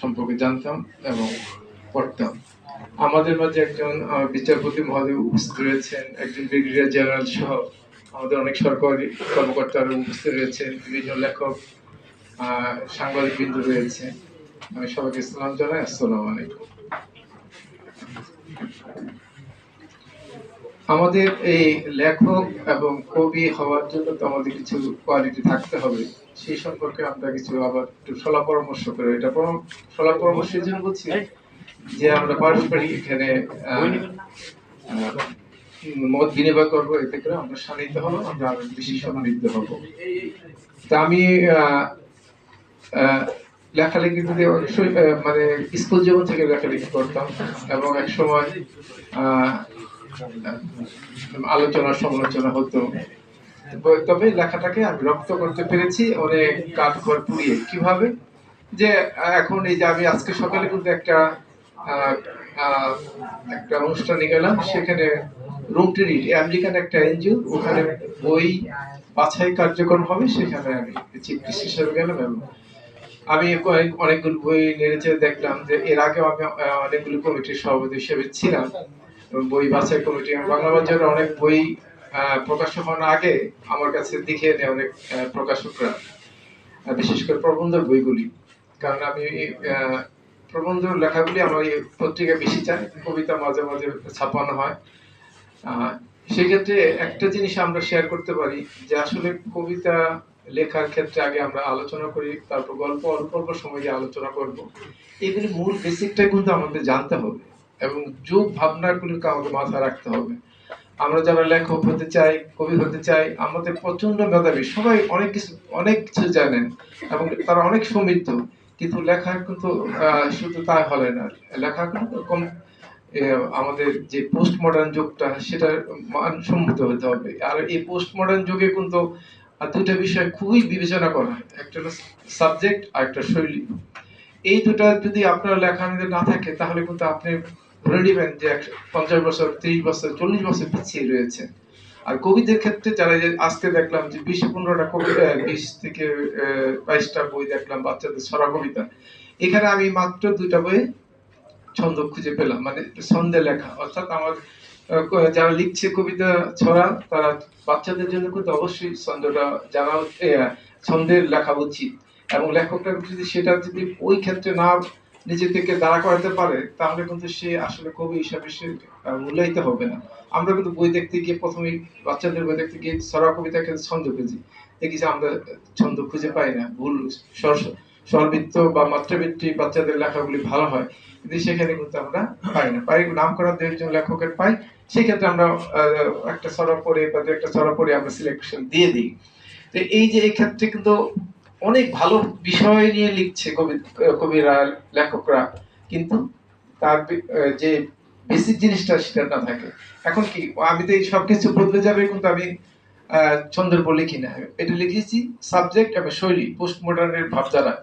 সম্পর্কে জানতাম এবং পড়তাম। আমাদের মাঝে একজন বিচারপতি মহোদয় উপস্থিত রয়েছেন, একজন ব্রিগেডিয়ার জেনারেল সহ আমাদের অনেক সরকারি কর্মকর্তারা উপস্থিত রয়েছেন, বিভিন্ন লেখক সাংবাদিক বিন্দু রয়েছে আমি সবাইকে ইসলাম জানাই, আসসালামু আলাইকুম। আমাদের এই লেখক এবং কবি হওয়ার জন্য তো আমাদের কিছু কোয়ালিটি থাকতে হবে। সেই সম্পর্কে আমরা কিছু আবার একটু সলা পরামর্শ করে এটা সলা পরামর্শের জন্য বলছি যে আমরা পারস্পরিক এখানে মত বিনিময় করব, এতে করে আমরা সান্নিধ্য হব, আমরা আরও বেশি সমৃদ্ধ হব। তা আমি লেখালেখি যদি অবশ্যই মানে স্কুল জীবন থেকে লেখালেখি করতাম এবং এক সময় আলোচনা, সমালোচনা হতো। তবে- লেখাটাকে আমি রপ্ত করতে পেরেছি অনেক কাঠ খড় পুড়িয়ে। কীভাবে? যে এখন এই যে আমি আজকে সকালে কিন্তু একটা একটা অনুষ্ঠানে গেলাম, সেখানে রুমটি রিড আমেরিকান একটা এনজিও, ওখানে বই বাছাই কার্যক্রম হবে, সেখানে আমি চিফ হিসেবে গেলাম এবং আমি অনেকগুলো বই নেড়েছে দেখলাম যে এর আগেও আমি অনেকগুলো কমিটির সভাপতি হিসেবে ছিলাম। বই বাছাই কমিটি বাংলা বাজারে অনেক বই প্রকাশ হওয়ার আগে আমার কাছে দেখিয়ে দেয় অনেক প্রকাশকরা বিশেষ করে প্রবন্ধ বইগুলি। কারণ আমি প্রবন্ধ লেখাগুলি আমার এই পত্রিকায় বেশি চাই কবিতা মাঝে মাঝে ছাপানো হয়। সেক্ষেত্রে একটা জিনিস আমরা শেয়ার করতে পারি যে আসলে কবিতা লেখার ক্ষেত্রে আগে আমরা আলোচনা করি, তারপর গল্প, অল্প অল্প সময় দিয়ে আলোচনা করব। এগুলি মূল বেসিকটা কিন্তু আমাদের জানতে হবে। এবং যোগ ভাবনাগুলোকে আমাদের মাথায় রাখতে হবে। আমরা যারা লেখক হতে চাই, কবি হতে চাই, আমাদের প্রচণ্ড মেধাবী, সবাই অনেক কিছু অনেক কিছু জানেন এবং তারা অনেক সমৃদ্ধ, কিন্তু লেখা কিন্তু শুধু তাই হলে না। লেখা কিন্তু কম আমাদের যে পোস্ট মডার্ন যুগটা, সেটার মানসম্মত হতে হবে। আর এই পোস্ট মডার্ন যুগে কিন্তু দুটো বিষয় খুবই বিবেচনা করা হয়। একটা হলো সাবজেক্ট আর একটা শৈলী। এই দুটা যদি আপনার মধ্যে না থাকে, তাহলে কিন্তু আপনি ধরে নেবেন যে পঞ্চাশ বছর, ত্রিশ বছর, চল্লিশ বছর পিছিয়ে রয়েছে। আর কবিদের ক্ষেত্রে যারা যে আজকে দেখলাম যে বিশ পনেরোটা কবিতা বিশ থেকে বাইশটা বই দেখলাম বাচ্চাদের ছড়া কবিতা। এখানে আমি মাত্র দুইটা বই ছন্দ খুঁজে পেলাম। মানে ছন্দে লেখা। অর্থাৎ আমার যারা লিখছে কবিতা ছড়া, তারা বাচ্চাদের জন্য কিন্তু অবশ্যই ছন্দটা জানা ছন্দের লেখা উচিত। এবং লেখকরা যদি সেটা যদি ওই ক্ষেত্রে না নিজে থেকে দাঁড়া করাতে পারে, তাহলে কিন্তু সে আসলে কবি হিসাবে সে মূল্যায়িত হবে না। আমরা কিন্তু বই দেখতে গিয়ে প্রথমে বাচ্চাদের বই দেখতে গিয়ে কবিতা কিন্তু ছন্দ খুঁজি। দেখি যে আমরা ছন্দ খুঁজে পাই না, ভুল স্বর, স্বরবৃত্ত বা মাত্রাবৃত্তি বাচ্চাদের লেখাগুলি ভালো হয়, কিন্তু সেখানে কিন্তু আমরা পাই না। পাই নাম করা দু একজন লেখকের পাই, সেক্ষেত্রে আমরা একটা ছড়া পড়ে বা দু একটা ছড়া পড়ে আমরা সিলেকশন দিয়ে দিই। তো এই যে এই ক্ষেত্রে কিন্তু অনেক ভালো বিষয় নিয়ে লিখছে কবি কবিরা, লেখকরা, কিন্তু তার যে বেসিক জিনিসটা সেটা না থাকে। এখন কি, আমি তো এই সব কিছু বদলে যাবে, কিন্তু আমি ছন্দের উপর লিখি না। এটা লিখেছি সাবজেক্ট এবং শৈলী পোস্ট মডার্নের ভাবধারা।